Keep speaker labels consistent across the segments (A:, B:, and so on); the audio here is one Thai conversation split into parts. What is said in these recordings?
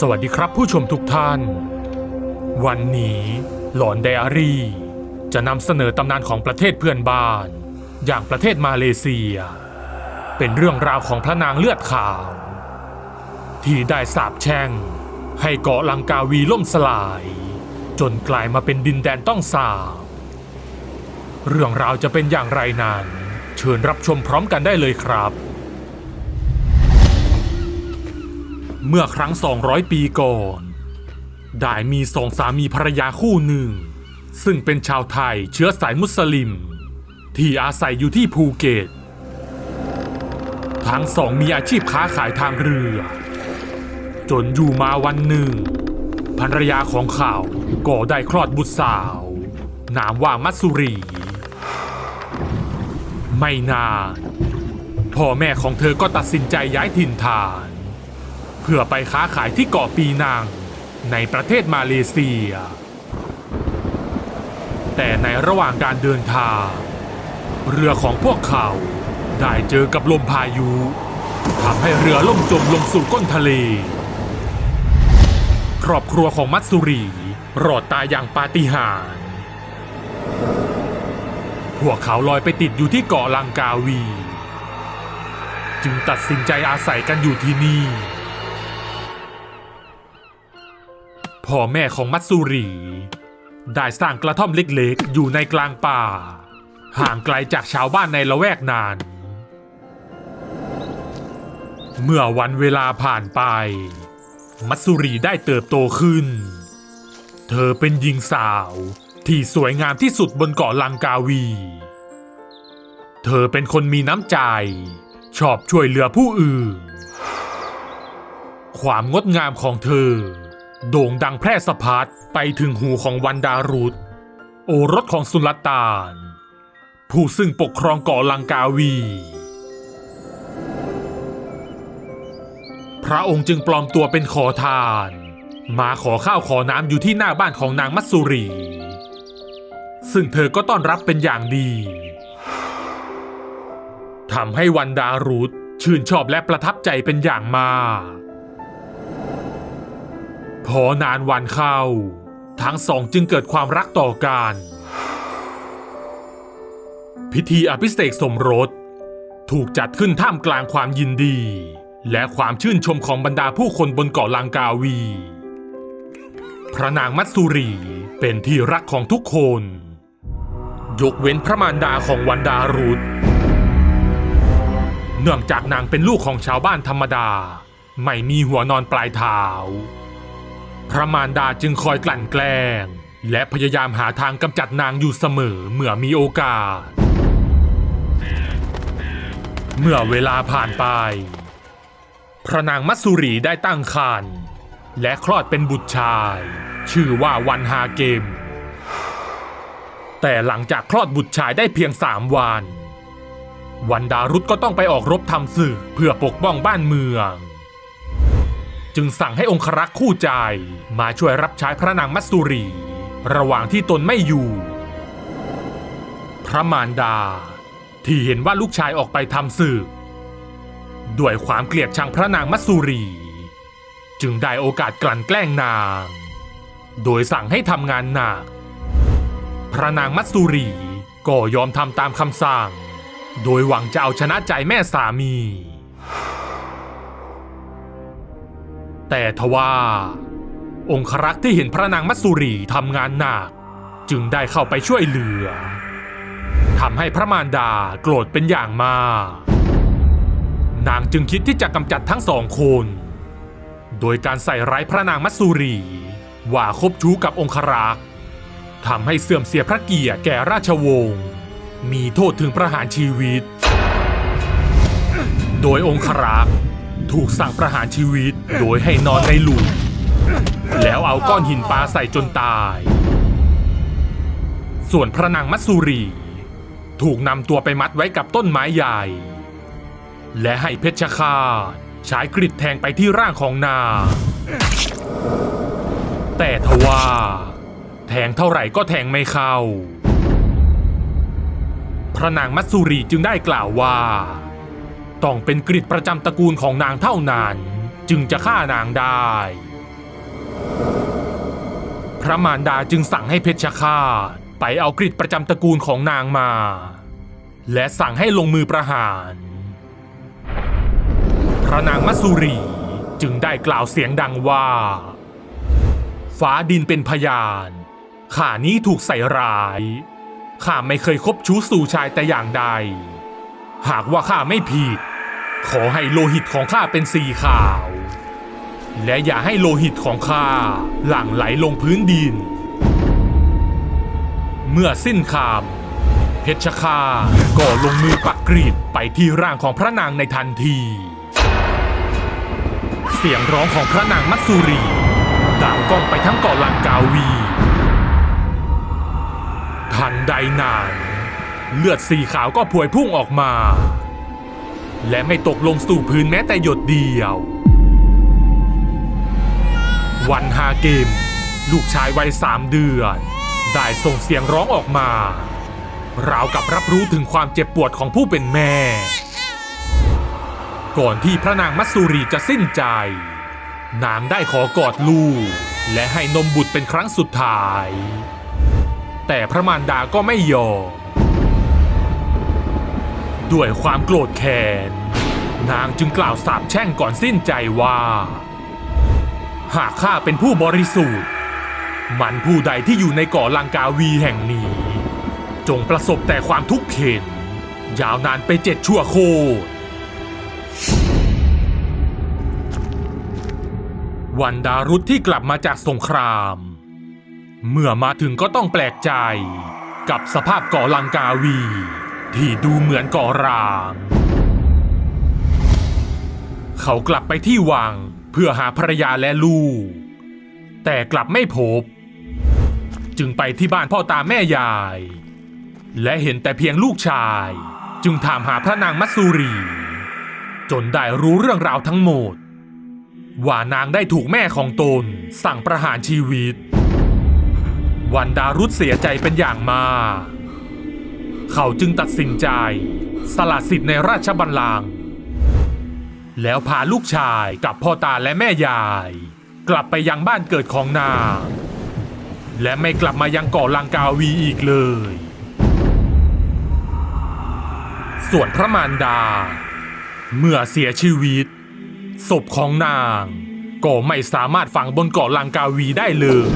A: สวัสดีครับผู้ชมทุกท่าน วันนี้หลอนไดอารี่ จะนำเสนอตำนานของประเทศเพื่อนบ้าน อย่างประเทศมาเลเซีย เป็นเรื่องราวของพระนางเลือดขาว ที่ได้สาบแช่ง ให้เกาะลังกาวีล่มสลาย จนกลายมาเป็นดินแดนต้องสาบ เรื่องราวจะเป็นอย่างไรนั้น เชิญรับชมพร้อมกันได้เลยครับ เมื่อครั้ง 200 ปีก่อน ได้มีสองสามีภรรยาคู่หนึ่ง ซึ่งเป็นชาวไทยเชื้อสายมุสลิม ที่อาศัยอยู่ที่ภูเก็ต ทั้งสองมีอาชีพค้าขายทางเรือ จนอยู่มาวันหนึ่ง ภรรยาของเขาก็ได้คลอดบุตรสาว นามว่ามัตสุรี ไม่นานพ่อแม่ของเธอก็ตัดสินใจย้ายถิ่นฐาน เพื่อไปค้าขายที่เกาะปีนังในประเทศมาเลเซีย แต่ในระหว่างการเดินทาง เรือของพวกเขาได้เจอกับลมพายุทำให้เรือล่มจมลงสู่ก้นทะเล ครอบครัวของมัตสุรีรอดตายอย่างปาฏิหาริย์พวกเขาลอยไปติดอยู่ที่เกาะลังกาวี จึงตัดสินใจอาศัยกันอยู่ที่นี่ พ่อแม่ของมัตสุรี ได้สร้างกระท่อมเล็กๆ อยู่ในกลางป่า ห่างไกลจากชาวบ้านในละแวกนาน เมื่อวันเวลาผ่านไป มัตสุรีได้เติบโตขึ้น เธอเป็นหญิงสาวที่สวยงามที่สุดบนเกาะลังกาวี เธอเป็นคนมีน้ำใจ ชอบช่วยเหลือผู้อื่น ความงดงามของเธอ โด่งดังแพร่สะพัดไปถึงหูของวันดารุธโอรสของสุลต่าน ผู้ซึ่งปกครองเกาะลังกาวี พระองค์จึงปลอมตัวเป็นขอทาน มาขอข้าวขอน้ำอยู่ที่หน้าบ้านของนางมัตสุรี ซึ่งเธอก็ต้อนรับเป็นอย่างดีทำให้วันดารุธชื่นชอบและประทับใจเป็นอย่างมาก พอนานวันเข้า ทั้งสองจึงเกิดความรักต่อกัน พิธีอภิเษกสมรส ถูกจัดขึ้นท่ามกลางความยินดี และความชื่นชมของบรรดาผู้คนบนเกาะลังกาวี พระนางมัตสุรีเป็นที่รักของทุกคน ยกเว้นพระมารดาของวันดารุธเนื่องจากนางเป็นลูกของชาวบ้านธรรมดา ไม่มีหัวนอนปลายเท้า พระมารดาจึงคอยกลั่นแกล้ง และพยายามหาทางกำจัดนางอยู่เสมอเมื่อมีโอกาส เมื่อเวลาผ่านไป พระนางมัตสุรีได้ตั้งครรภ์และคลอดเป็นบุตรชาย ชื่อว่าวันฮาเกม แต่หลังจากคลอดบุตรชายได้เพียงสามวัน วันดารุธก็ต้องไปออกรบทำศึกเพื่อปกป้องบ้านเมือง จึงสั่งให้องครักษ์คู่ใจ มาช่วยรับใช้พระนางมัตสุรี ระหว่างที่ตนไม่อยู่ พระมารดา ที่เห็นว่าลูกชายออกไปทำศึกด้วยความเกลียดชังพระนางมัตสุรี จึงได้โอกาสกลั่นแกล้งนาง โดยสั่งให้ทำงานหนัก พระนางมัตสุรีก็ยอมทำตามคำสั่ง โดยหวังจะเอาชนะใจแม่สามี แต่ทว่า องครักษ์ที่เห็นพระนางมัตสุรีทำงานหนัก จึงได้เข้าไปช่วยเหลือทำให้พระมารดาโกรธเป็นอย่างมาก นางจึงคิดที่จะกำจัดทั้งสองคน โดยการใส่ร้ายพระนางมัตสุรี ว่าคบชู้กับองครักษ์ทำให้เสื่อมเสียพระเกียรติแก่ราชวงศ์มีโทษถึงประหารชีวิต โดยองครักษ์ ถูกสั่งประหารชีวิตโดยให้นอนในหลุมแล้วเอาก้อนหินปลาใส่จนตาย ส่วนพระนางมัตสุรี ถูกนำตัวไปมัดไว้กับต้นไม้ใหญ่ และให้เพชฌฆาตใช้กริดแทงไปที่ร่างของนางแต่ทว่า แทงเท่าไหร่ก็แทงไม่เข้า พระนางมัตสุรีจึงได้กล่าวว่า ต้องเป็นกริดประจำตระกูลของนางเท่านั้น จึงจะฆ่านางได้ พระมารดาจึงสั่งให้เพชฌฆาตไปเอากริดประจำตระกูลของนางมา และสั่งให้ลงมือประหาร พระนางมัสสุรีจึงได้กล่าวเสียงดังว่า ฟ้าดินเป็นพยานข้านี้ถูกใส่ร้ายข้าไม่เคยคบชู้สู่ชายแต่อย่างใด หากว่าข้าไม่ผิด ขอให้โลหิตของข้าเป็นสีขาว และอย่าให้โลหิตของข้าหลั่งไหลลงพื้นดิน เมื่อสิ้นคำเพชฌฆาตก็ลงมือปักกรีดไปที่ร่างของพระนางในทันที เสียงร้องของพระนางมัตสุรีดังก้องไปทั้งเกาะลังกาวี ทันใดนั้น เลือดสีขาวก็พวยพุ่งออกมา และไม่ตกลงสู่พื้นแม้แต่หยดเดียว วันฮาเกม ลูกชายวัยสามเดือน ได้ส่งเสียงร้องออกมาราวกับรับรู้ถึงความเจ็บปวดของผู้เป็นแม่ ก่อนที่พระนางมัตสุรีจะสิ้นใจ นางได้ขอกอดลูก และให้นมบุตรเป็นครั้งสุดท้าย แต่พระมารดาก็ไม่ยอม ด้วยความโกรธแค้นนางจึงกล่าวสาปแช่งก่อนสิ้นใจว่า หากข้าเป็นผู้บริสุทธิ์ มันผู้ใดที่อยู่ในเกาะลังกาวีแห่งนี้ จงประสบแต่ความทุกข์เข็น ยาวนานไปเจ็ดชั่วโคตรวันดารุธที่กลับมาจากสงคราม เมื่อมาถึงก็ต้องแปลกใจกับสภาพเกาะลังกาวี ที่ดูเหมือนกาะร้าง เขากลับไปที่วังเพื่อหาภรรยาและลูก แต่กลับไม่พบ จึงไปที่บ้านพ่อตาแม่ยาย และเห็นแต่เพียงลูกชาย จึงถามหาพระนางมัตสุรี จนได้รู้เรื่องราวทั้งหมด ว่านางได้ถูกแม่ของตนสั่งประหารชีวิต วันดารุธเสียใจเป็นอย่างมาก เขาจึงตัดสินใจ สละสิทธิ์ในราชบัลลังก์แล้วพาลูกชายกับพ่อตาและแม่ยาย กลับไปยังบ้านเกิดของนางและไม่กลับมายังเกาะลังกาวีอีกเลย ส่วนพระมารดา เมื่อเสียชีวิต ศพของนางก็ไม่สามารถฝังบนเกาะลังกาวีได้เลย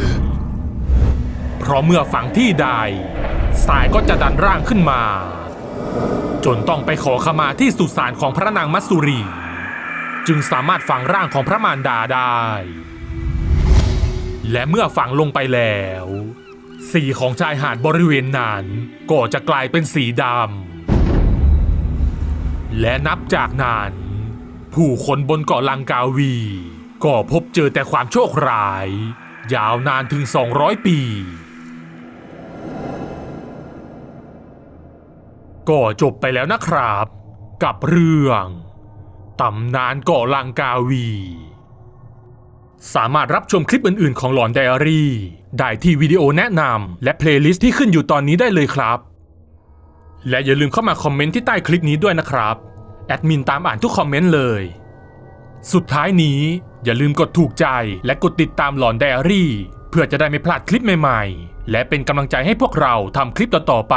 A: เพราะเมื่อฝังที่ใด สายก็จะดันร่างขึ้นมา จนต้องไปขอขมาที่สุสานของพระนางมัสสุรี จึงสามารถฝังร่างของพระมารดาได้ และเมื่อฝังลงไปแล้ว สีของชายหาดบริเวณนั้นก็จะกลายเป็นสีดำและนับจากนั้น ผู้คนบนเกาะลังกาวี ก็พบเจอแต่ความโชคร้าย ยาวนานถึง 200 ปี ก็จบไปแล้วนะครับ กับเรื่องตำนานเกาะลังกาวี สามารถรับชมคลิปอื่นๆ ของหลอนไดอารี่ ได้ที่วิดีโอแนะนำและเพลย์ลิสต์ที่ขึ้นอยู่ตอนนี้ได้เลยครับ และอย่าลืมเข้ามาคอมเมนต์ที่ใต้คลิปนี้ด้วยนะครับ แอดมินตามอ่านทุกคอมเมนต์เลย สุดท้ายนี้อย่าลืมกดถูกใจและกดติดตามหลอนไดอารี่ เพื่อจะได้ไม่พลาดคลิปใหม่ๆ และเป็นกำลังใจให้พวกเราทำคลิปต่อๆไป